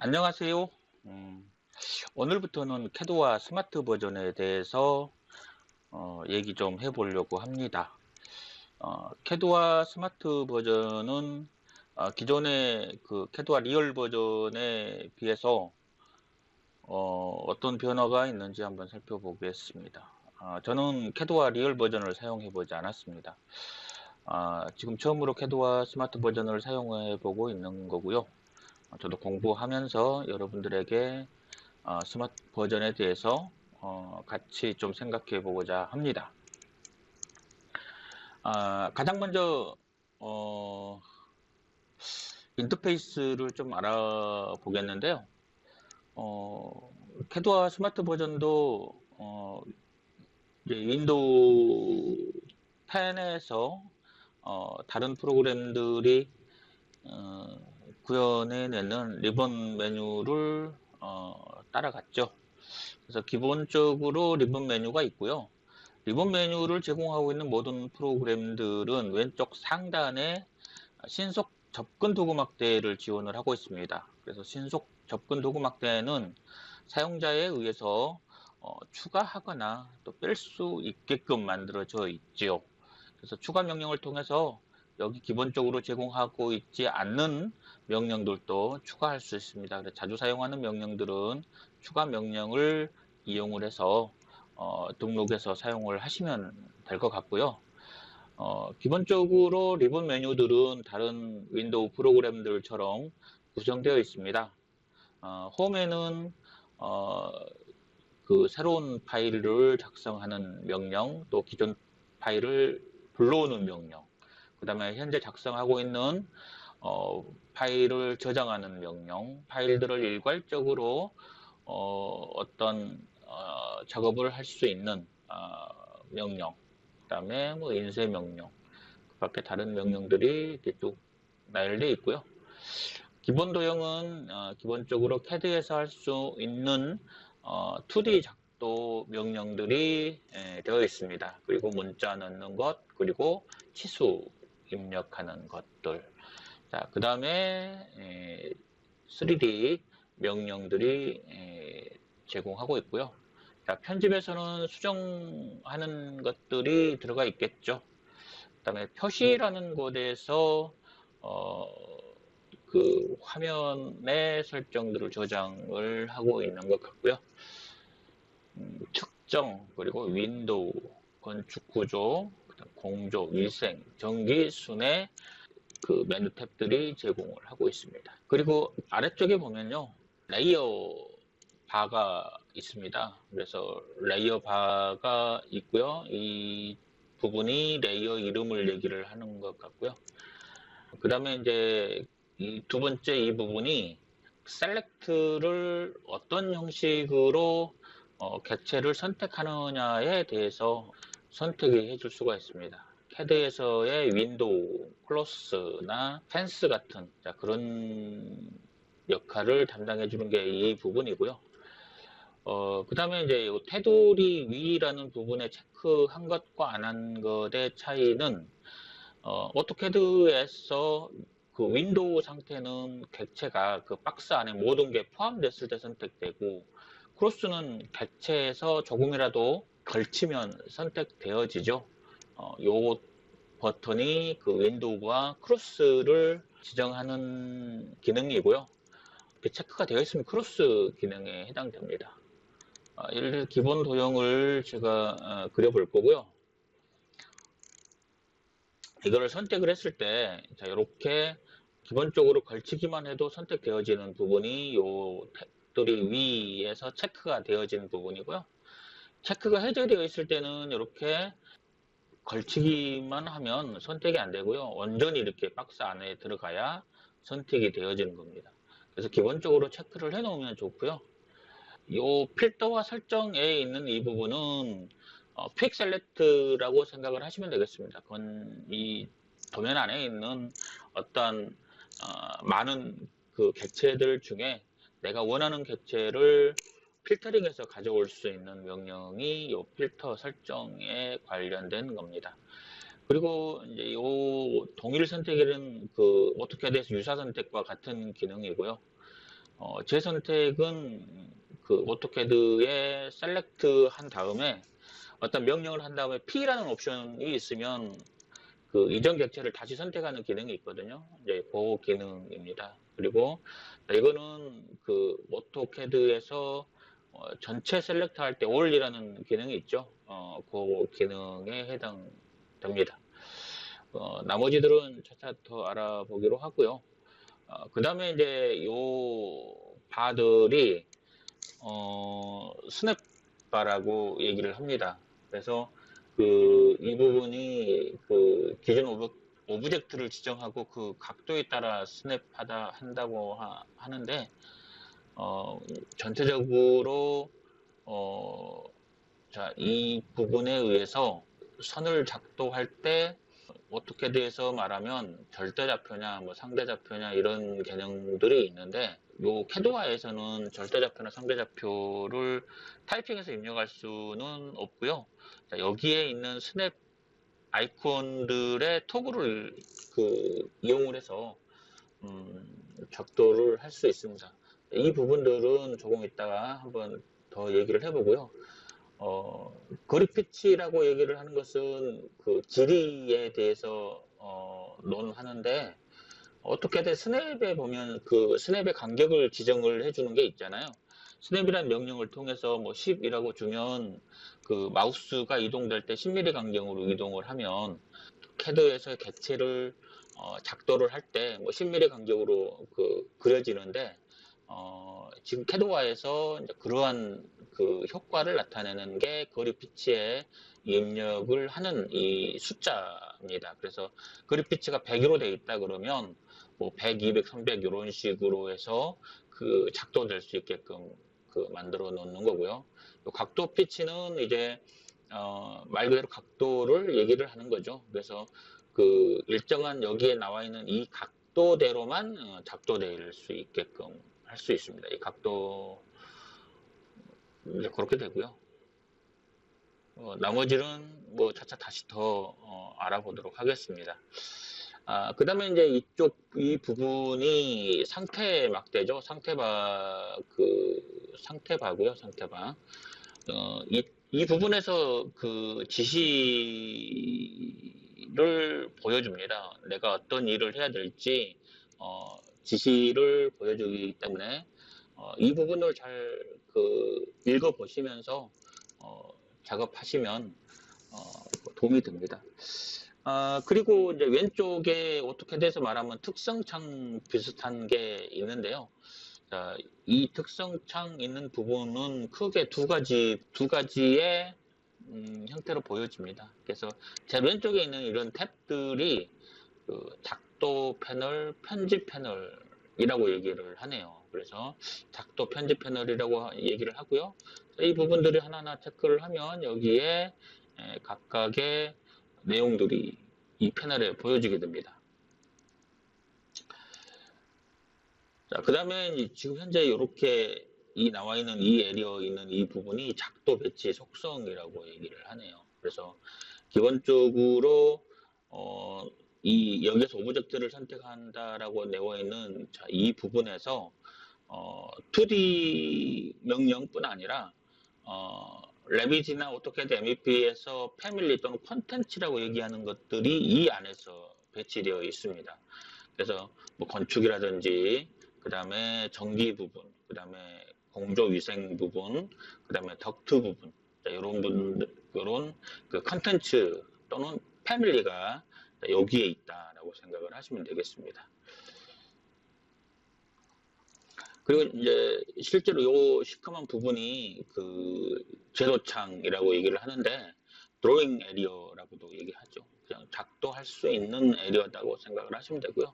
안녕하세요. 음, 오늘부터는 캐드와 스마트 버전에 대해서 어, 얘기 좀 해보려고 합니다. 어, 캐드와 스마트 버전은 어, 기존의 그 캐드와 리얼 버전에 비해서 어, 떤 변화가 있는지 한번 살펴보겠습니다. 아, 저는 캐드와 리얼 버전을 사용해 보지 않았습니다. 아, 지금 처음으로 캐드와 스마트 버전을 사용해 보고 있는 거고요. 어, 저도 공부하면서 여러분들에게 어, 스마트 버전에 대해서 어, 같이 좀 생각해 보고자 합니다. 아, 가장 먼저 어, 인터페이스를 좀 알아보겠는데요. 어, 캐드와 스마트 버전도 어, 윈도우 10에서 어, 다른 프로그램들이 어, 구현해내는 리본 메뉴를 어, 따라갔죠. 그래서 기본적으로 리본 메뉴가 있고요. 리본 메뉴를 제공하고 있는 모든 프로그램들은 왼쪽 상단에 신속 접근 도구 막대를 지원을 하고 있습니다. 그래서 신속 접근 도구 막대는 사용자에 의해서 어, 추가하거나 또 뺄 수 있게끔 만들어져 있지요. 그래서 추가 명령을 통해서 여기 기본적으로 제공하고 있지 않는 명령들도 추가할 수 있습니다. 자주 사용하는 명령들은 추가 명령을 이용을 해서 어, 등록해서 사용을 하시면 될 것 같고요. 어, 기본적으로 리본 메뉴들은 다른 윈도우 프로그램들처럼 구성되어 있습니다. 어, 홈에는 어, 그 새로운 파일을 작성하는 명령, 또 기존 파일을 불러오는 명령, 그 다음에 현재 작성하고 있는 어, 파일을 저장하는 명령, 파일들을 일괄적으로 어, 떤 어, 작업을 할 수 있는 어, 명령, 그 다음에 뭐 인쇄 명령, 그 밖에 다른 명령들이 이렇게 쭉 나열되어 있고요. 기본 도형은 어, 기본적으로 CAD에서 할 수 있는 2D 어, 작도 명령들이 예, 되어 있습니다. 그리고 문자 넣는 것, 그리고 치수 입력하는 것들. 자, 그 다음에 3D 명령들이 제공하고 있고요. 자, 편집에서는 수정하는 것들이 들어가 있겠죠. 그 다음에 표시라는 곳에서 어, 그 화면의 설정들을 저장을 하고 있는 것 같고요. 음, 특정 그리고 윈도우 건축 구조 공조, 위생, 전기, 순회 그 메뉴 탭들이 제공을 하고 있습니다. 그리고 아래쪽에 보면요. 레이어 바가 있습니다. 그래서 레이어 바가 있고요. 이 부분이 레이어 이름을 얘기를 하는 것 같고요. 그 다음에 이제 이두 번째 이 부분이 셀렉트를 어떤 형식으로 어, 객체를 선택하느냐에 대해서 선택이 해줄 수가 있습니다. 캐드에서의 윈도우, 클로스나 펜스 같은 자, 그런 역할을 담당해 주는 게 이 부분이고요. 어, 그 다음에 이제 테두리 위라는 부분에 체크한 것과 안 한 것의 차이는 어, 오토캐드에서 그 윈도우 상태는 객체가 그 박스 안에 모든 게 포함됐을 때 선택되고 크로스는 객체에서 조금이라도 걸치면 선택되어지죠. 어, 요 버튼이 그 윈도우와 크로스를 지정하는 기능이고요. 체크가 되어 있으면 크로스 기능에 해당됩니다. 어, 예를 들어 기본 도형을 제가 어, 그려볼 거고요. 이거를 선택을 했을 때, 자, 이렇게 기본적으로 걸치기만 해도 선택되어지는 부분이 요 탭들이 위에서 체크가 되어지는 부분이고요. 체크가 해제되어 있을 때는 이렇게 걸치기만 하면 선택이 안 되고요. 완전히 이렇게 박스 안에 들어가야 선택이 되어지는 겁니다. 그래서 기본적으로 체크를 해 놓으면 좋고요. 이 필터와 설정에 있는 이 부분은 어, 픽 셀렉트라고 생각을 하시면 되겠습니다. 그건 이 도면 안에 있는 어떤 어, 많은 그 객체들 중에 내가 원하는 객체를 필터링해서 가져올 수 있는 명령이 이 필터 설정에 관련된 겁니다. 그리고 이제 이 동일 선택에는 그 오토캐드에서 유사 선택과 같은 기능이고요. 어, 제 선택은 그 오토캐드에 셀렉트 한 다음에 어떤 명령을 한 다음에 P라는 옵션이 있으면 그 이전 객체를 다시 선택하는 기능이 있거든요. 이제 그 기능입니다. 그리고 이거는 그 오토캐드에서 어, 전체 셀렉트 할때 올이라는 기능이 있죠. 어, 그 기능에 해당됩니다. 어, 나머지들은 차차 더 알아보기로 하고요. 어, 그 다음에 이제 요 바들이 어, 스냅바라고 얘기를 합니다. 그래서 그 이 부분이 그 기존 오브, 오브젝트를 지정하고 그 각도에 따라 스냅하다 한다고 하, 하는데 어, 전체적으로 어, 자, 이 부분에 의해서 선을 작동할 때 오토캐드에서 말하면 절대 좌표냐 뭐 상대 좌표냐 이런 개념들이 있는데 요 캐드와에서는 절대 좌표나 상대 좌표를 타이핑해서 입력할 수는 없고요. 자, 여기에 있는 스냅 아이콘들의 토글을 그 이용을 해서 음, 작도를 할 수 있습니다. 이 부분들은 조금 이따가 한번 더 얘기를 해보고요. 어, 거리 피치라고 얘기를 하는 것은 그 길이에 대해서 어, 논하는데 어떻게든 스냅에 보면 그 스냅의 간격을 지정을 해주는 게 있잖아요. 스냅이라는 명령을 통해서 뭐 10이라고 주면 그 마우스가 이동될 때 10mm 간격으로 이동을 하면 캐드에서 객체를 어, 작도를 할 때 뭐 10mm 간격으로 그 그려지는데 어, 지금 캐드와에서 그러한 그 효과를 나타내는 게 거리 피치에 입력을 하는 이 숫자입니다. 그래서 거리 피치가 100으로 되어 있다 그러면 뭐 100, 200, 300 이런 식으로 해서 그 작동될 수 있게끔 그 만들어 놓는 거고요. 각도 피치는 이제 어, 말 그대로 각도를 얘기를 하는 거죠. 그래서 그 일정한 여기에 나와 있는 이 각도대로만 어, 작동될 수 있게끔 할 수 있습니다. 이 각도 이제 그렇게 되고요. 어, 나머지는 뭐 차차 다시 더 어, 알아보도록 하겠습니다. 아, 그 다음에 이제 이쪽, 이 부분이 상태 막대죠. 상태바, 그, 상태바고요 상태바. 어, 이, 이 부분에서 그 지시를 보여줍니다. 내가 어떤 일을 해야 될지, 어, 지시를 보여주기 때문에, 어, 이 부분을 잘, 그, 읽어보시면서, 어, 작업하시면, 어, 도움이 됩니다. 아, 그리고 이제 왼쪽에 오토캐드에서 말하면 특성창 비슷한 게 있는데요. 자, 이 특성창 있는 부분은 크게 두 가지, 두 가지의 음, 형태로 보여집니다. 그래서 제 왼쪽에 있는 이런 탭들이 그 작 도 패널, 편집 패널이라고 얘기를 하네요. 그래서 작도 편집 패널이라고 얘기를 하고요. 이 부분들이 하나하나 체크를 하면 여기에 각각의 내용들이 이 패널에 보여지게 됩니다. 자, 그 다음에 지금 현재 이렇게 이 나와 있는 이 에리어 있는 이 부분이 작도 배치 속성이라고 얘기를 하네요. 그래서 기본적으로 어, 이 여기서 오브젝트를 선택한다라고 내어 있는 자, 이 부분에서 어, 2D 명령뿐 아니라 어, 레빗이나 오토캐드 MEP에서 패밀리 또는 컨텐츠라고 얘기하는 것들이 이 안에서 배치되어 있습니다. 그래서 뭐 건축이라든지 그 다음에 전기 부분, 그 다음에 공조 위생 부분, 그 다음에 덕트 부분 이런 분들 이런 그 컨텐츠 또는 패밀리가 여기에 있다라고 생각을 하시면 되겠습니다. 그리고 이제 실제로 요 시커먼 부분이 그 제로창이라고 얘기를 하는데 드로잉 에리어라고도 얘기하죠. 그냥 작동할 수 있는 에리어다고 생각을 하시면 되고요.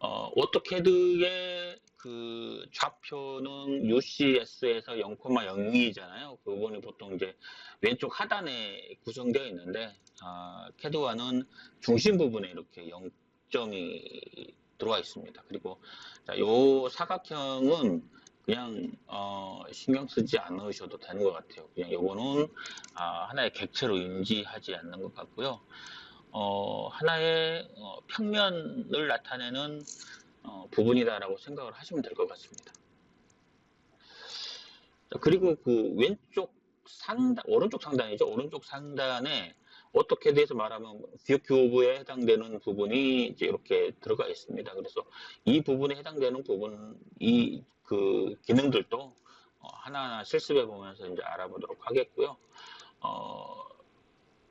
어, 오토캐드의 그 좌표는 UCS에서 0,02잖아요. 그 부분이 보통 이제 왼쪽 하단에 구성되어 있는데, 아, 캐드와는 중심 부분에 이렇게 0점이 들어와 있습니다. 그리고 자, 요 사각형은 그냥 어, 신경 쓰지 않으셔도 되는 것 같아요. 그냥 요거는 아, 하나의 객체로 인지하지 않는 것 같고요. 어, 하나의 어, 평면을 나타내는 어, 부분이다라고 생각을 하시면 될 것 같습니다. 자, 그리고 그 왼쪽 상단, 오른쪽 상단이죠. 오른쪽 상단에 어떻게 돼서 말하면 뷰 큐브에 해당되는 부분이 이제 이렇게 들어가 있습니다. 그래서 이 부분에 해당되는 부분, 이 그 기능들도 어, 하나하나 실습해 보면서 이제 알아보도록 하겠고요. 어,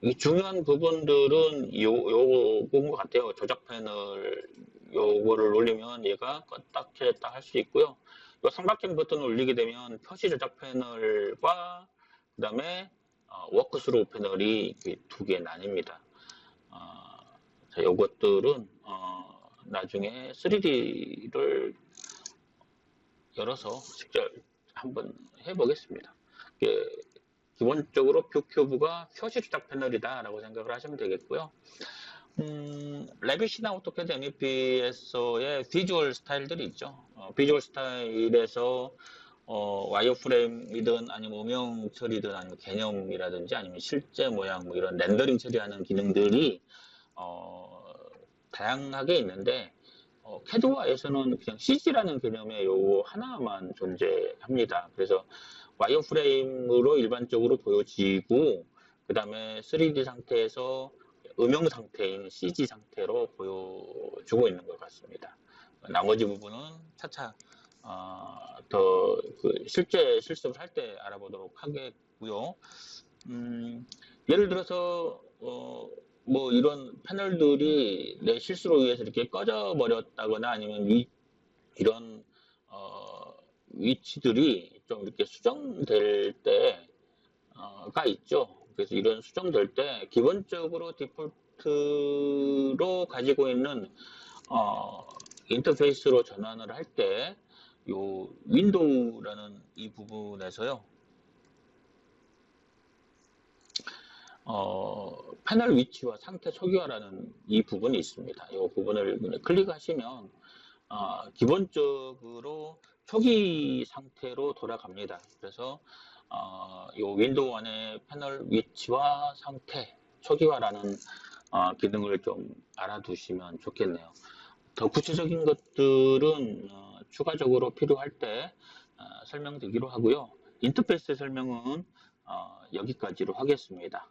이 중요한 부분들은 요, 요건 것 같아요. 조작 패널 요거를 올리면 얘가 껐다 켜졌다 할 수 있고요. 요 삼각형 버튼을 올리게 되면 표시 조작 패널과 그 다음에 워크스로우 패널이 두 개 나뉩니다. 어, 자, 요것들은 어, 나중에 3D를 열어서 직접 한번 해보겠습니다. 이게 기본적으로 뷰 큐브가 표시 조작 패널이다라고 생각을 하시면 되겠고요. 음, 레빗이나 오토캐드 MEP에서의 비주얼 스타일들이 있죠. 어, 비주얼 스타일에서 어, 와이어프레임이든 아니면 음영 처리든 아니면 개념이라든지 아니면 실제 모양 뭐 이런 렌더링 처리하는 기능들이 어, 다양하게 있는데 어, 캐드와에서는 그냥 CG라는 개념의 요 하나만 존재합니다. 그래서 와이어프레임으로 일반적으로 보여지고 그 다음에 3D 상태에서 음영 상태인 CG 상태로 보여주고 있는 것 같습니다. 나머지 부분은 차차 어, 더그 실제 실습을 할 때 알아보도록 하겠고요. 음, 예를 들어서 어, 뭐 이런 패널들이 내 실수로 의해서 이렇게 꺼져 버렸다거나 아니면 위, 이런 어, 위치들이 좀 이렇게 수정될 때가 있죠. 그래서 이런 수정될 때 기본적으로 디폴트로 가지고 있는 어, 인터페이스로 전환을 할 때 요 윈도우라는 이 부분에서요. 어, 패널 위치와 상태 초기화라는 이 부분이 있습니다. 이 부분을 클릭하시면 어, 기본적으로 초기 상태로 돌아갑니다. 그래서 어, 이 윈도우 안에 패널 위치와 상태 초기화라는 어, 기능을 좀 알아두시면 좋겠네요. 더 구체적인 것들은 어, 추가적으로 필요할 때 어, 설명드리기로 하고요. 인터페이스 설명은 어, 여기까지로 하겠습니다.